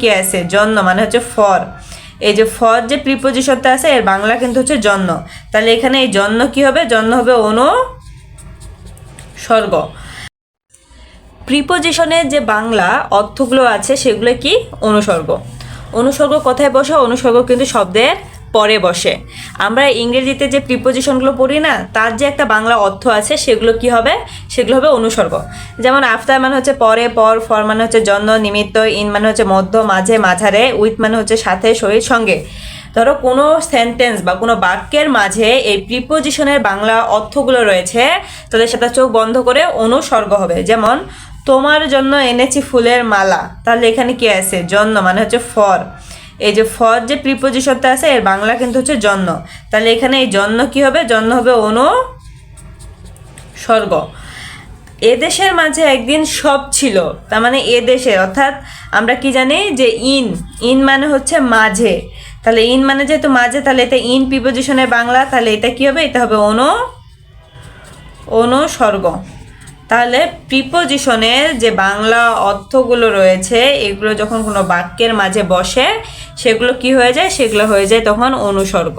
কি আছে? জন্য মানে হচ্ছে ফর এই যে ফর যে প্রিপোজিশনটা আছে, এর বাংলা কিন্তু হচ্ছে জন্ম তাহলে এখানে এই জন্ম কি হবে? জন্ম হবে অনু স্বর্গ। প্রিপোজিশনের যে বাংলা অর্থগুলো আছে, সেগুলো কি? অনুসর্গ অনুসর্গ কথায় বসে? অনুসর্গ কিন্তু শব্দের পরে বসে। আমরা ইংরেজিতে যে প্রিপোজিশনগুলো পড়ি না, তার যে একটা বাংলা অর্থ আছে, সেগুলো কি হবে? সেগুলো হবে অনুসর্গ। যেমন আফটার মানে হচ্ছে পরে, পর ফর মানে হচ্ছে জন্য, নিমিত্ত ইন মানে হচ্ছে মধ্য, মাঝে, মাঝারে উইথ মানে হচ্ছে সাথে শরীর সঙ্গে। ধরো কোনো সেন্টেন্স বা কোনো বাক্যের মাঝে এই প্রিপোজিশনের বাংলা অর্থগুলো রয়েছে তাদের সাথে চোখ বন্ধ করে অনুসর্গ হবে। যেমন, তোমার জন্য এনেছি ফুলের মালা। তাহলে এখানে কি আছে? জন্য মানে হচ্ছে ফর এই যে ফর যে প্রিপোজিশনটা আছে, এর বাংলা কিন্তু হচ্ছে জন্ম তাহলে এখানে এই জন্ম কি হবে? জন্ম হবে অনু স্বর্গ। এদেশের মাঝে একদিন সব ছিল, তার মানে এদেশের অর্থাৎ আমরা কি জানি যে ইন ইন মানে হচ্ছে মাঝে। তাহলে ইন মানে যেহেতু মাঝে, তাহলে এটা ইন প্রিপোজিশনের বাংলা, তাহলে এটা কি হবে? এটা হবে অনু অনুসর্গ তাহলে প্রিপোজিশনের যে বাংলা অর্থগুলো রয়েছে, এগুলো যখন কোনো বাক্যের মাঝে বসে সেগুলো কি হয়ে যায়? সেগুলো হয়ে যায় তখন অনুসর্গ।